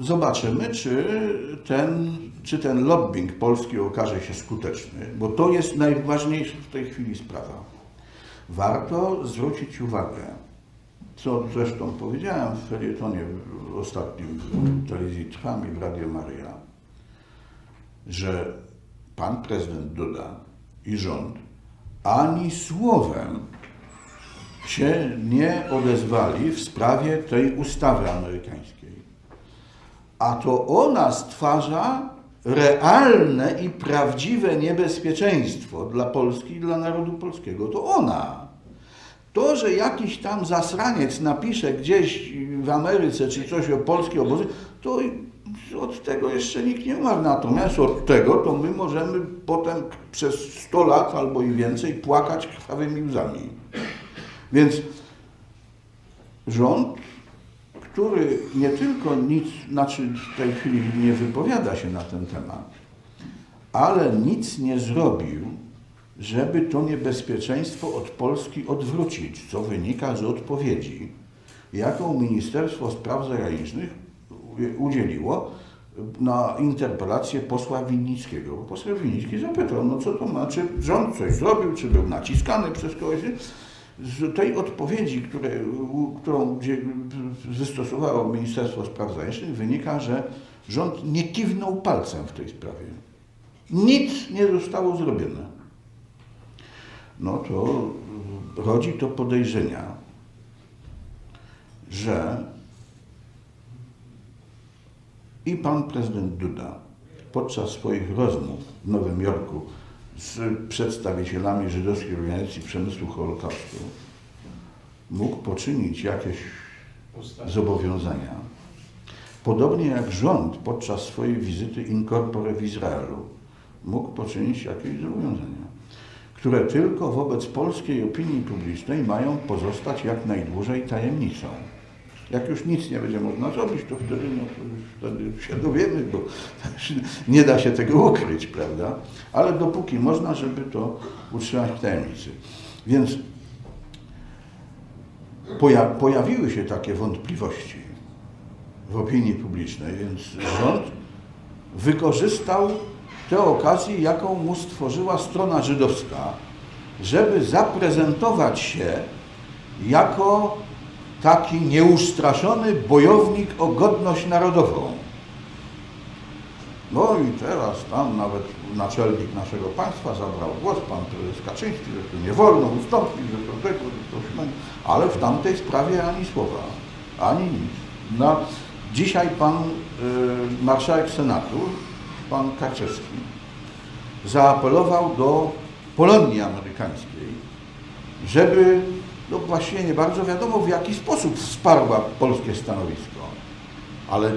Zobaczymy, czy ten, czy ten lobbying polski okaże się skuteczny, bo to jest najważniejsza w tej chwili sprawa. Warto zwrócić uwagę, co zresztą powiedziałem w felietonie ostatnim w telewizji Trwam i w Radio Maria, że pan prezydent Duda i rząd ani słowem się nie odezwali w sprawie tej ustawy amerykańskiej. A to ona stwarza realne i prawdziwe niebezpieczeństwo dla Polski i dla narodu polskiego. To ona. To, że jakiś tam zasraniec napisze gdzieś w Ameryce czy coś o polskiej obozy, to od tego jeszcze nikt nie umarł. Natomiast od tego to my możemy potem przez 100 lat albo i więcej płakać krwawymi łzami. Więc rząd, który nie tylko nic, znaczy w tej chwili nie wypowiada się na ten temat, ale nic nie zrobił, żeby to niebezpieczeństwo od Polski odwrócić, co wynika z odpowiedzi, jaką Ministerstwo Spraw Zagranicznych udzieliło na interpelację posła Winnickiego. Poseł Winnicki zapytał, no co to ma, czy rząd coś zrobił, czy był naciskany przez kogoś. Z tej odpowiedzi, które, którą wystosowało Ministerstwo Spraw Zagranicznych, wynika, że rząd nie kiwnął palcem w tej sprawie. Nic nie zostało zrobione. No to rodzi to podejrzenia, że i pan prezydent Duda podczas swoich rozmów w Nowym Jorku z przedstawicielami żydowskiej organizacji przemysłu Holokaustu mógł poczynić jakieś zobowiązania. Podobnie jak rząd podczas swojej wizyty in corpore w Izraelu mógł poczynić jakieś zobowiązania, które tylko wobec polskiej opinii publicznej mają pozostać jak najdłużej tajemnicą. Jak już nic nie będzie można zrobić, to wtedy, no, wtedy się dowiemy, bo nie da się tego ukryć, prawda? Ale dopóki można, żeby to utrzymać w tajemnicy. Więc poja pojawiły się takie wątpliwości w opinii publicznej, więc rząd wykorzystał tę okazję, jaką mu stworzyła strona żydowska, żeby zaprezentować się jako taki nieustraszony bojownik o godność narodową. No i teraz tam nawet naczelnik naszego państwa zabrał głos, pan prezes Kaczyński, że tu nie wolno ustąpić, że to tego, że to śmę... ale w tamtej sprawie ani słowa, ani nic. No, dzisiaj pan y, marszałek Senatu, pan Karczewski, zaapelował do Polonii amerykańskiej, żeby no właściwie nie bardzo wiadomo w jaki sposób wsparła polskie stanowisko. Ale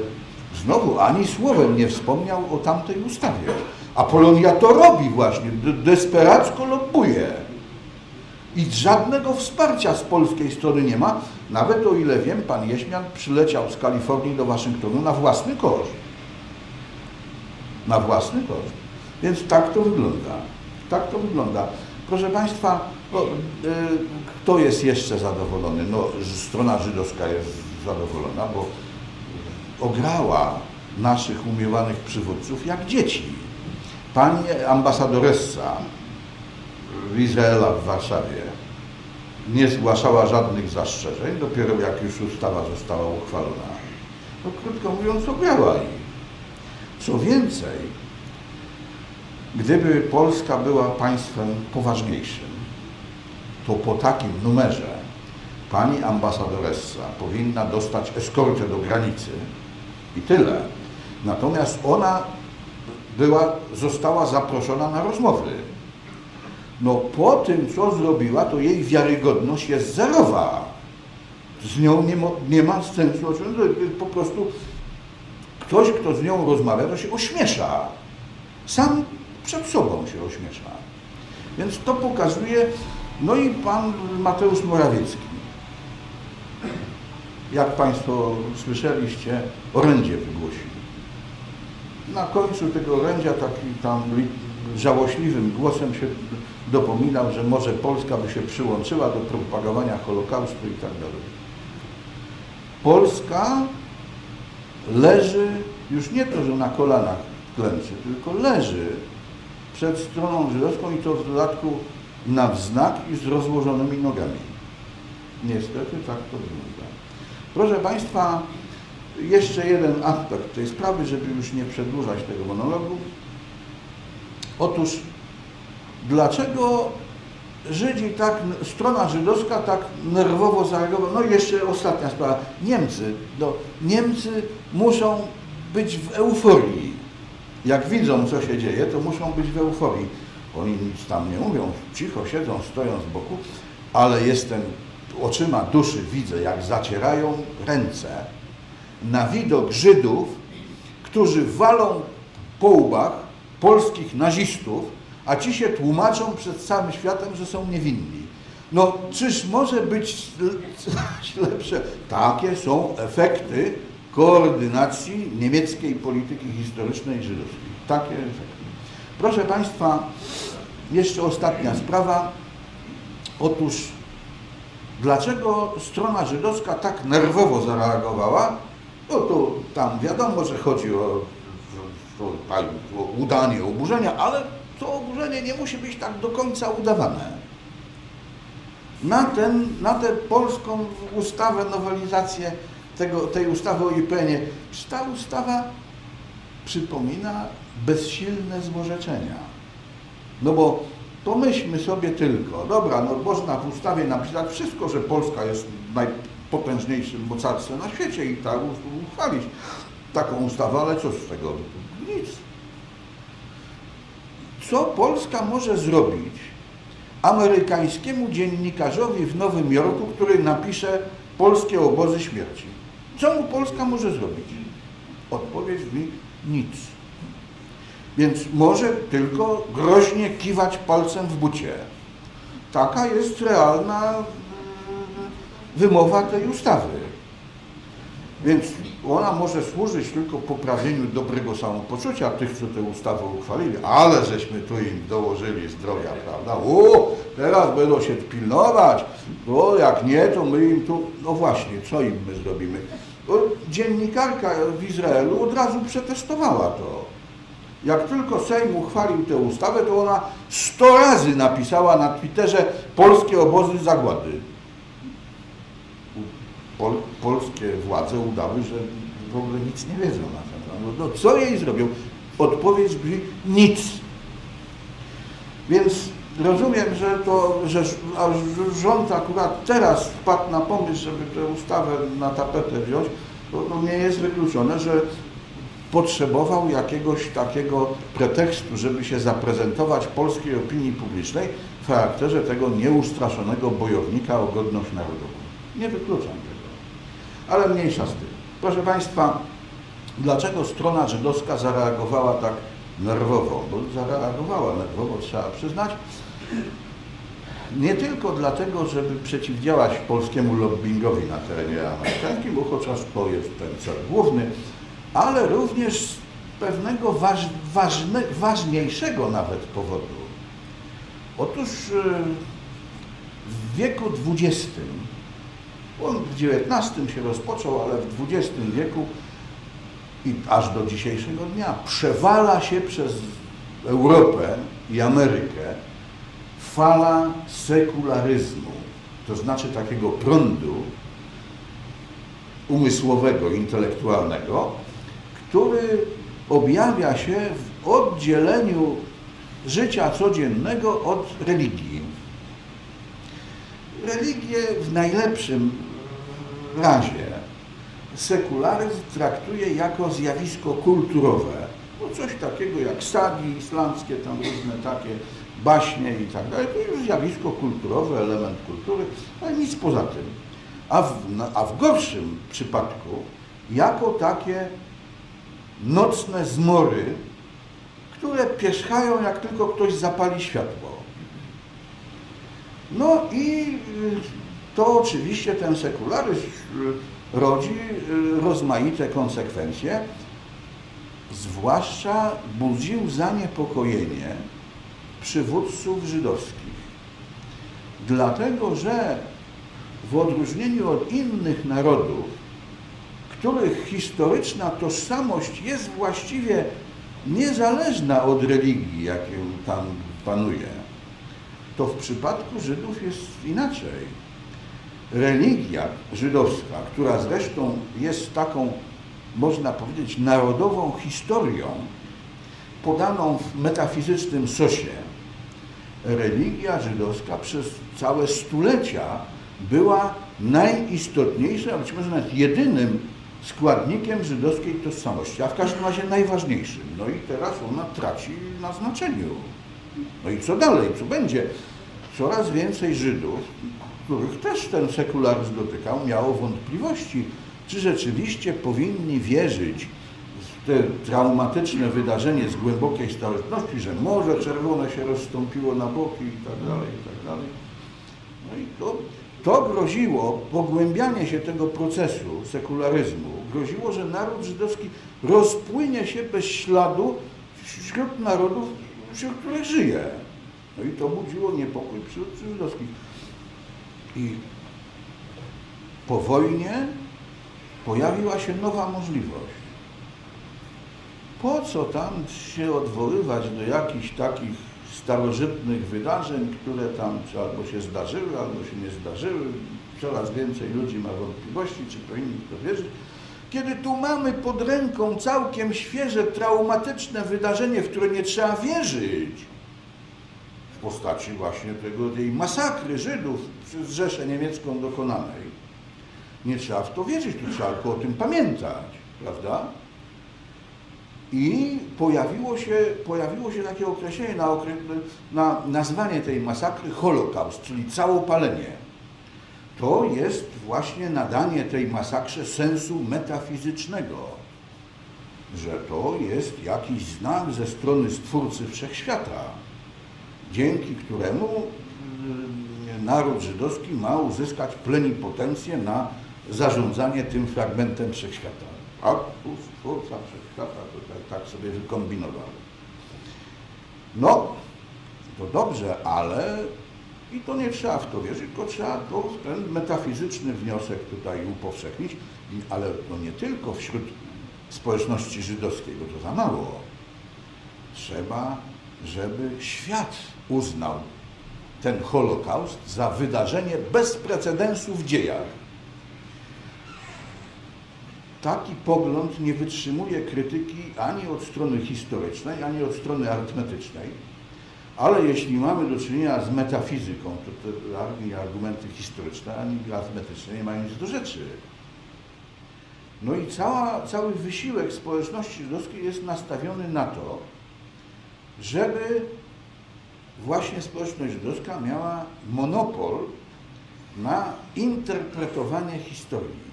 znowu ani słowem nie wspomniał o tamtej ustawie. A Polonia to robi właśnie, desperacko lobbuje. I żadnego wsparcia z polskiej strony nie ma. Nawet o ile wiem, pan Jeśmian przyleciał z Kalifornii do Waszyngtonu na własny koszt. Na własny koszt. Więc tak to wygląda. Tak to wygląda. Proszę Państwa, no, y, kto jest jeszcze zadowolony? No, strona żydowska jest zadowolona, bo ograła naszych umiłowanych przywódców jak dzieci. Pani ambasadoressa Izraela w Warszawie nie zgłaszała żadnych zastrzeżeń, dopiero jak już ustawa została uchwalona. No, krótko mówiąc, ograła ich. Co więcej, gdyby Polska była państwem poważniejszym, to po takim numerze pani ambasadoressa powinna dostać eskortę do granicy i tyle. Natomiast ona była, została zaproszona na rozmowy. No po tym, co zrobiła, to jej wiarygodność jest zerowa. Z nią nie, mo, nie ma sensu, po prostu ktoś, kto z nią rozmawia, to się ośmiesza. Sam przed sobą się ośmiesza. Więc to pokazuje, no i pan Mateusz Morawiecki. Jak Państwo słyszeliście, orędzie wygłosił. Na końcu tego orędzia taki tam żałośliwym głosem się dopominał, że może Polska by się przyłączyła do propagowania Holokaustu i tak dalej. Polska leży, już nie to, że na kolanach klęczy, tylko leży przed stroną żydowską i to w dodatku na wznak i z rozłożonymi nogami. Niestety tak to wygląda. Proszę Państwa, jeszcze jeden aspekt tej sprawy, żeby już nie przedłużać tego monologu. Otóż, dlaczego Żydzi tak, strona żydowska tak nerwowo zareagowała? No i jeszcze ostatnia sprawa. Niemcy. No, Niemcy muszą być w euforii. Jak widzą, co się dzieje, to muszą być w euforii. Oni nic tam nie mówią, cicho siedzą, stoją z boku, ale jestem oczyma duszy, widzę, jak zacierają ręce na widok Żydów, którzy walą po łbach polskich nazistów, a ci się tłumaczą przed całym światem, że są niewinni. No, czyż może być lepsze? Takie są efekty koordynacji niemieckiej polityki historycznej żydowskiej. Takie efekty. Proszę Państwa, jeszcze ostatnia sprawa. Otóż, dlaczego strona żydowska tak nerwowo zareagowała? No to tam wiadomo, że chodzi o, o, o udanie oburzenia, ale to oburzenie nie musi być tak do końca udawane. Na, ten, na tę polską ustawę, nowelizację tego, tej ustawy o IPN-ie, ta ustawa przypomina bezsilne złorzeczenia. No bo pomyślmy sobie tylko, dobra, no można w ustawie napisać wszystko, że Polska jest najpotężniejszym mocarstwem na świecie i tak uchwalić taką ustawę, ale co z tego? Nic. Co Polska może zrobić amerykańskiemu dziennikarzowi w Nowym Jorku, który napisze polskie obozy śmierci? Co mu Polska może zrobić? Odpowiedź brzmi nic. Więc może tylko groźnie kiwać palcem w bucie. Taka jest realna mm, wymowa tej ustawy. Więc ona może służyć tylko poprawieniu dobrego samopoczucia tych, co tę ustawę uchwalili, ale żeśmy tu im dołożyli zdrowia, prawda? O, teraz będą się pilnować, bo jak nie, to my im tu, no właśnie, co im my zrobimy? Dziennikarka w Izraelu od razu przetestowała to. Jak tylko Sejm uchwalił tę ustawę, to ona 100 razy napisała na Twitterze polskie obozy zagłady. Pol, polskie władze udały, że w ogóle nic nie wiedzą na ten temat. No, no co jej zrobią? Odpowiedź brzmi nic. Więc rozumiem, że to, że rząd akurat teraz wpadł na pomysł, żeby tę ustawę na tapetę wziąć, to nie jest wykluczone, że potrzebował jakiegoś takiego pretekstu, żeby się zaprezentować polskiej opinii publicznej w charakterze tego nieustraszonego bojownika o godność narodową. Nie wykluczam tego. Ale mniejsza z tym. Proszę Państwa, dlaczego strona żydowska zareagowała tak nerwowo? Bo zareagowała nerwowo, trzeba przyznać. Nie tylko dlatego, żeby przeciwdziałać polskiemu lobbyingowi na terenie amerykańskim, bo chociaż to jest ten cel główny, ale również z pewnego waż, ważne, ważniejszego nawet powodu. Otóż w wieku XX, on w XIX się rozpoczął, ale w XX wieku i aż do dzisiejszego dnia przewala się przez Europę i Amerykę fala sekularyzmu, to znaczy takiego prądu umysłowego, intelektualnego, który objawia się w oddzieleniu życia codziennego od religii. Religię w najlepszym razie sekularyzm traktuje jako zjawisko kulturowe. No coś takiego jak sagi islamskie, tam różne takie baśnie i tak dalej. To już zjawisko kulturowe, element kultury, ale nic poza tym. A w, a w gorszym przypadku jako takie nocne zmory, które pierzchają jak tylko ktoś zapali światło. No i to oczywiście ten sekularyzm rodzi rozmaite konsekwencje, zwłaszcza budził zaniepokojenie przywódców żydowskich. Dlatego, że w odróżnieniu od innych narodów, których historyczna tożsamość jest właściwie niezależna od religii, jaką tam panuje, to w przypadku Żydów jest inaczej. Religia żydowska, która zresztą jest taką, można powiedzieć, narodową historią, podaną w metafizycznym sosie, religia żydowska przez całe stulecia była najistotniejszym, a być może nawet jedynym składnikiem żydowskiej tożsamości, a w każdym razie najważniejszym. No i teraz ona traci na znaczeniu. No i co dalej, co będzie? Coraz więcej Żydów, których też ten sekularyzm dotykał, miało wątpliwości, czy rzeczywiście powinni wierzyć te traumatyczne wydarzenie z głębokiej starożytności, że Morze Czerwone się rozstąpiło na boki i tak dalej, i tak dalej. No i to, to groziło, pogłębianie się tego procesu sekularyzmu, groziło, że naród żydowski rozpłynie się bez śladu wśród narodów, wśród których żyje. No i to budziło niepokój wśród żydowskich. I po wojnie pojawiła się nowa możliwość. Po co tam się odwoływać do jakichś takich starożytnych wydarzeń, które tam albo się zdarzyły, albo się nie zdarzyły. Coraz więcej ludzi ma wątpliwości, czy powinni w to wierzyć. Kiedy tu mamy pod ręką całkiem świeże, traumatyczne wydarzenie, w które nie trzeba wierzyć, w postaci właśnie tego, tej masakry Żydów przez Rzeszę Niemiecką dokonanej. Nie trzeba w to wierzyć, tu trzeba tylko o tym pamiętać, prawda? I pojawiło się, pojawiło się takie określenie na, okre, na nazwanie tej masakry Holokaust, czyli całopalenie. To jest właśnie nadanie tej masakrze sensu metafizycznego, że to jest jakiś znak ze strony Stwórcy Wszechświata, dzięki któremu y, naród żydowski ma uzyskać plenipotencję na zarządzanie tym fragmentem Wszechświata. Tu Stwórca Wszechświata to tak, sobie wykombinował. No, to dobrze, ale i to nie trzeba w to wierzyć, tylko trzeba to, ten metafizyczny wniosek tutaj upowszechnić, ale no nie tylko wśród społeczności żydowskiej, bo to za mało. Trzeba, żeby świat uznał ten Holokaust za wydarzenie bez precedensu w dziejach. Taki pogląd nie wytrzymuje krytyki ani od strony historycznej, ani od strony arytmetycznej. Ale jeśli mamy do czynienia z metafizyką, to ani argumenty historyczne, ani arytmetyczne nie mają nic do rzeczy. No i cała, cały wysiłek społeczności żydowskiej jest nastawiony na to, żeby właśnie społeczność żydowska miała monopol na interpretowanie historii.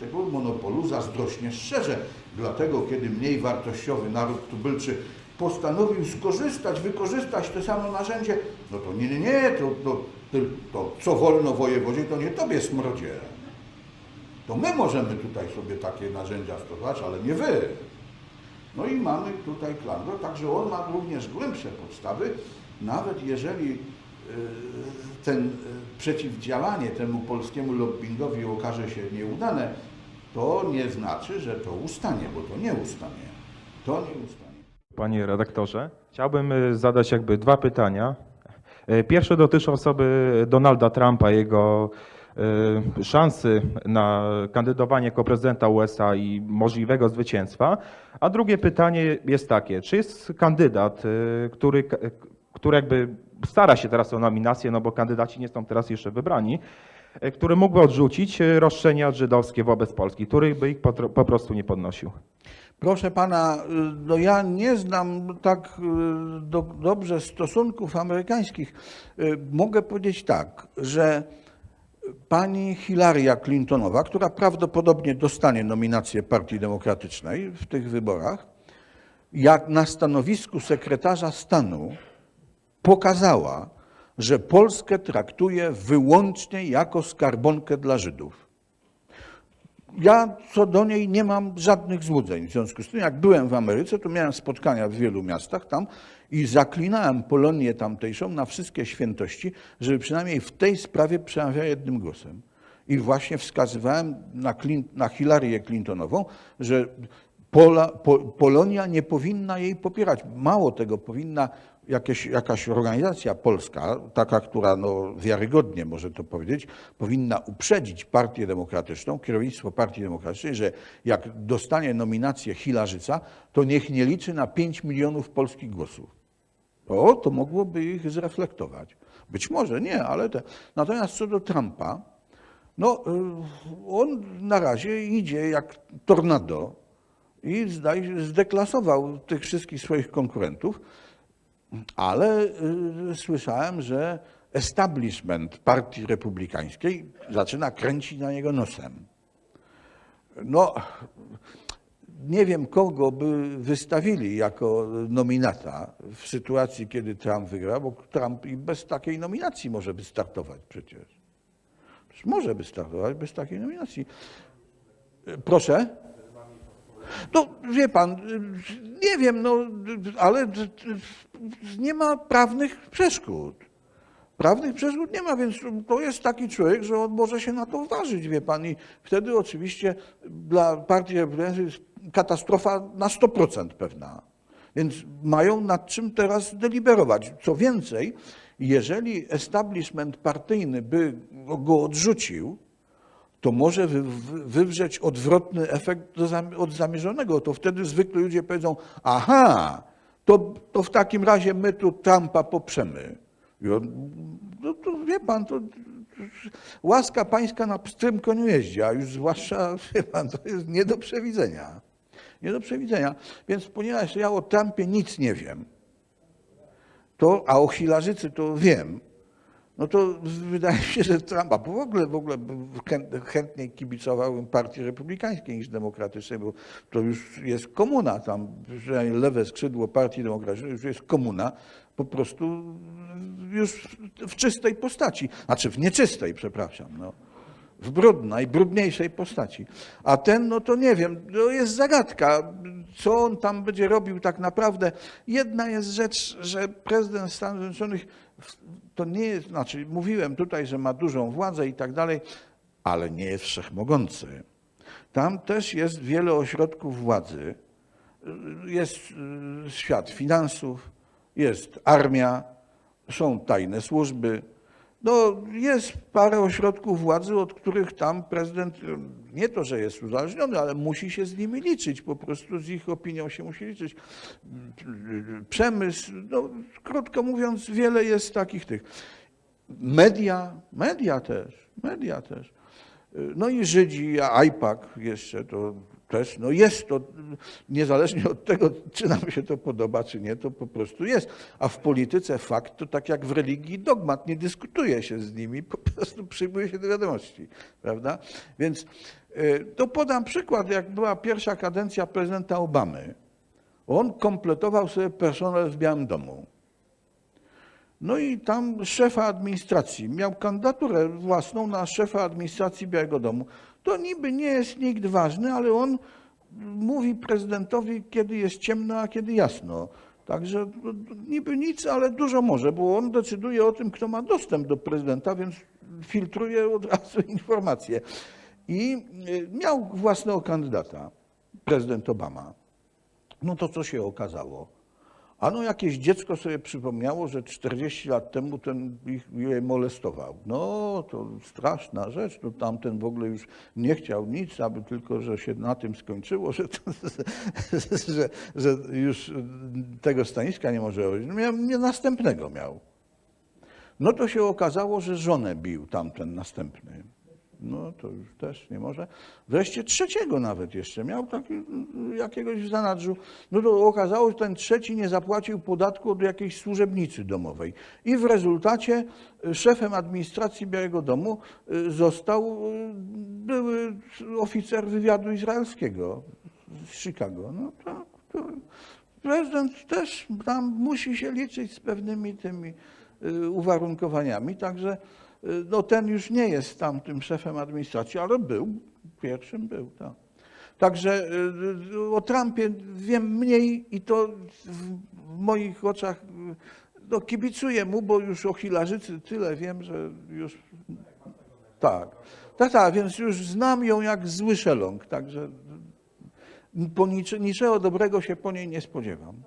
Tego monopolu zazdrośnie szczerze. Dlatego, kiedy mniej wartościowy naród tubylczy postanowił skorzystać, wykorzystać to samo narzędzie, no to nie, nie, nie, to, to, to, to co wolno wojewodzie, to nie tobie smrodzie. To my możemy tutaj sobie takie narzędzia stosować, ale nie wy. No i mamy tutaj Klandro, także on ma również głębsze podstawy, nawet jeżeli ten y, przeciwdziałanie temu polskiemu lobbingowi okaże się nieudane, to nie znaczy, że to ustanie, bo to nie ustanie. To nie ustanie. Panie redaktorze, chciałbym y, zadać jakby dwa pytania. Y, Pierwsze dotyczy osoby Donalda Trumpa, jego y, szansy na kandydowanie jako prezydenta USA i możliwego zwycięstwa. A drugie pytanie jest takie, czy jest kandydat, y, który, który jakby stara się teraz o nominację, no bo kandydaci nie są teraz jeszcze wybrani, y, który mógłby odrzucić y, roszczenia żydowskie wobec Polski, który by ich po, prostu nie podnosił? Proszę pana, y, no ja nie znam tak do, dobrze stosunków amerykańskich. Mogę powiedzieć tak, że pani Hilaria Clintonowa, która prawdopodobnie dostanie nominację Partii Demokratycznej w tych wyborach, jak na stanowisku sekretarza stanu pokazała, że Polskę traktuje wyłącznie jako skarbonkę dla Żydów. Ja co do niej nie mam żadnych złudzeń. W związku z tym, jak byłem w Ameryce, to miałem spotkania w wielu miastach tam i zaklinałem Polonię tamtejszą na wszystkie świętości, żeby przynajmniej w tej sprawie przemawiała jednym głosem. I właśnie wskazywałem na, Clin- na Clintonową, że Pola, po, Polonia nie powinna jej popierać. Mało tego, powinna jakieś, jakaś organizacja polska, taka, która no, wiarygodnie może to powiedzieć, powinna uprzedzić Partię Demokratyczną, kierownictwo Partii Demokratycznej, że jak dostanie nominację Hilarzyca, to niech nie liczy na 5 milionów polskich głosów. O, to mogłoby ich zreflektować. Być może nie, ale te. Natomiast co do Trumpa, no y, on na razie idzie jak tornado i zdeklasował tych wszystkich swoich konkurentów, ale y, słyszałem, że establishment partii republikańskiej zaczyna kręcić na niego nosem. No, nie wiem, kogo by wystawili jako nominata w sytuacji, kiedy Trump wygra, bo Trump i bez takiej nominacji może wystartować przecież. Przecież może wystartować bez takiej nominacji. Proszę? No, wie pan, nie wiem, no, ale nie ma prawnych przeszkód. Prawnych przeszkód nie ma, więc to jest taki człowiek, że on może się na to ważyć, wie pan. I wtedy oczywiście dla partii jest katastrofa na 100% pewna. Więc mają nad czym teraz deliberować. Co więcej, jeżeli establishment partyjny by go odrzucił, to może wy, wy, wywrzeć odwrotny efekt od zamierzonego. To wtedy zwykle ludzie powiedzą, aha, to, to w takim razie my tu Trumpa poprzemy. I on, no to wie pan, to łaska pańska na pstrym koniu jeździ, a już zwłaszcza, wie pan, to jest nie do przewidzenia. Nie do przewidzenia. Więc ponieważ ja o Trumpie nic nie wiem, to, a o Hilarzycy to wiem, no to wydaje mi się, że Trumpa, bo w ogóle, w ogóle chęt- chętniej kibicowałbym partii republikańskiej niż demokratycznej, bo to już jest komuna tam, przynajmniej lewe skrzydło partii demokratycznej już jest komuna, po prostu już w czystej postaci, znaczy w nieczystej, przepraszam, no. W brudnej, brudniejszej postaci. A ten, no to nie wiem, to jest zagadka, co on tam będzie robił tak naprawdę. Jedna jest rzecz, że prezydent Stanów Zjednoczonych to nie jest, znaczy mówiłem tutaj, że ma dużą władzę i tak dalej, ale nie jest wszechmogący. Tam też jest wiele ośrodków władzy. Jest y, świat finansów, jest armia, są tajne służby. No, jest parę ośrodków władzy, od których tam prezydent nie to, że jest uzależniony, ale musi się z nimi liczyć, po prostu z ich opinią się musi liczyć. Przemysł, no, krótko mówiąc, wiele jest takich tych. Media, media też, media też. No i Żydzi, a IPAC jeszcze to też, no jest to, niezależnie od tego, czy nam się to podoba, czy nie, to po prostu jest. A w polityce fakt to tak jak w religii dogmat, nie dyskutuje się z nimi, po prostu przyjmuje się do wiadomości, prawda? Więc y, to podam przykład, jak była pierwsza kadencja prezydenta Obamy. On kompletował sobie personel w Białym Domu. No i tam szefa administracji miał kandydaturę własną na szefa administracji Białego Domu. To niby nie jest nikt ważny, ale on mówi prezydentowi, kiedy jest ciemno, a kiedy jasno. Także niby nic, ale dużo może, bo on decyduje o tym, kto ma dostęp do prezydenta, więc filtruje od razu informacje. I y, miał własnego kandydata, prezydent Obama. No to co się okazało? Ano jakieś dziecko sobie przypomniało, że 40 lat temu ten ich je molestował. No to straszna rzecz, no tamten w ogóle już nie chciał nic, aby tylko, że się na tym skończyło, że, to, że, że już tego staniska nie może robić. No miał, następnego miał. No to się okazało, że żonę bił tamten następny. No to już też nie może. Wreszcie trzeciego nawet jeszcze miał taki, mm, jakiegoś w zanadrzu. No to okazało, że ten trzeci nie zapłacił podatku od jakiejś służebnicy domowej. I w rezultacie y, szefem administracji Białego Domu y, został y, były oficer wywiadu izraelskiego z Chicago. No to prezydent też tam musi się liczyć z pewnymi tymi uwarunkowaniami, także no ten już nie jest tam tym szefem administracji, ale był, pierwszym był, tak. Także y, y, o Trumpie wiem mniej i to w moich oczach y, no, kibicuję mu, bo już o Hilarzycy tyle wiem, że już tak. Tak, tak, więc już znam ją jak zły szeląg, także po niczego dobrego się po niej nie spodziewam.